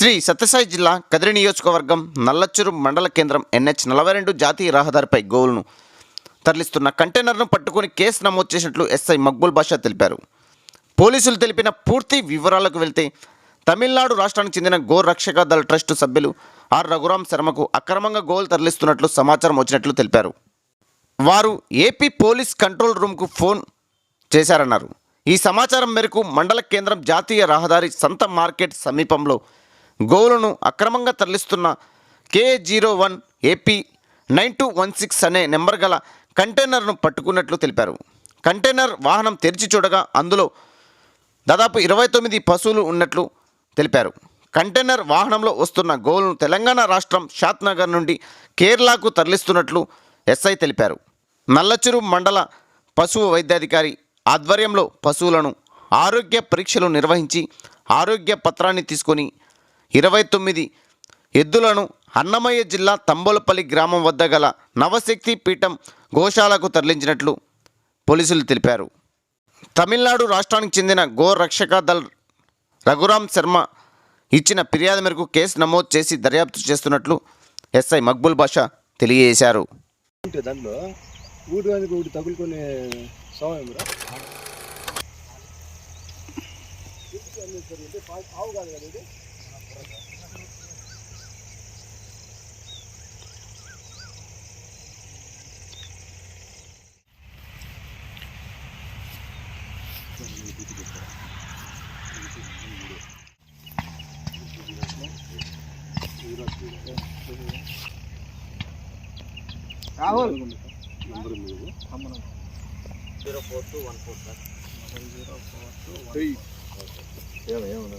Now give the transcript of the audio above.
శ్రీ సత్యసాయి జిల్లా కదిరి నియోజకవర్గం నల్లచ్చూరు మండల కేంద్రం ఎన్హెచ్ నలభై రెండు జాతీయ రహదారిపై గోవులను తరలిస్తున్న కంటైనర్ను పట్టుకుని కేసు నమోదు చేసినట్లు ఎస్ఐ మక్బుల్ బాషా తెలిపారు. పోలీసులు తెలిపిన పూర్తి వివరాలకు వెళ్తే తమిళనాడు రాష్ట్రానికి చెందిన గో రక్షక దళ ట్రస్టు సభ్యులు ఆర్ రఘురాం శర్మకు అక్రమంగా గోవులు తరలిస్తున్నట్లు సమాచారం వచ్చినట్లు తెలిపారు. వారు ఏపీ పోలీస్ కంట్రోల్ రూమ్కు ఫోన్ చేశారన్నారు. ఈ సమాచారం మేరకు మండల కేంద్రం జాతీయ రహదారి సంత మార్కెట్ సమీపంలో గోవులను అక్రమంగా తరలిస్తున్న K zero one AP nine two one six అనే నెంబర్ గల కంటైనర్ను పట్టుకున్నట్లు తెలిపారు. కంటైనర్ వాహనం తెరిచి చూడగా అందులో దాదాపు ఇరవై తొమ్మిది పశువులు ఉన్నట్లు తెలిపారు. కంటైనర్ వాహనంలో వస్తున్న గోవులను తెలంగాణ రాష్ట్రం షాత్నగర్ నుండి కేరళకు తరలిస్తున్నట్లు ఎస్ఐ తెలిపారు. నల్లచురు మండల పశువు వైద్యాధికారి ఆధ్వర్యంలో పశువులను ఆరోగ్య పరీక్షలు నిర్వహించి ఆరోగ్య పత్రాన్ని తీసుకొని ఇరవై తొమ్మిది. ఎద్దులను అన్నమయ్య జిల్లా తంబోలపల్లి గ్రామం వద్ద గల నవశక్తి పీఠం గోశాలకు తరలించినట్లు పోలీసులు తెలిపారు. తమిళనాడు రాష్ట్రానికి చెందిన గో రక్షక దళ్ రఘురాం శర్మ ఇచ్చిన ఫిర్యాదు మేరకు కేసు నమోదు చేసి దర్యాప్తు చేస్తున్నట్లు ఎస్ఐ మక్బుల్ బాషా తెలియజేశారు. దాంట్లో? సమయం రాహుల్ నంబర్ మీరు zero four two one four sir zero four two ఏమన్నా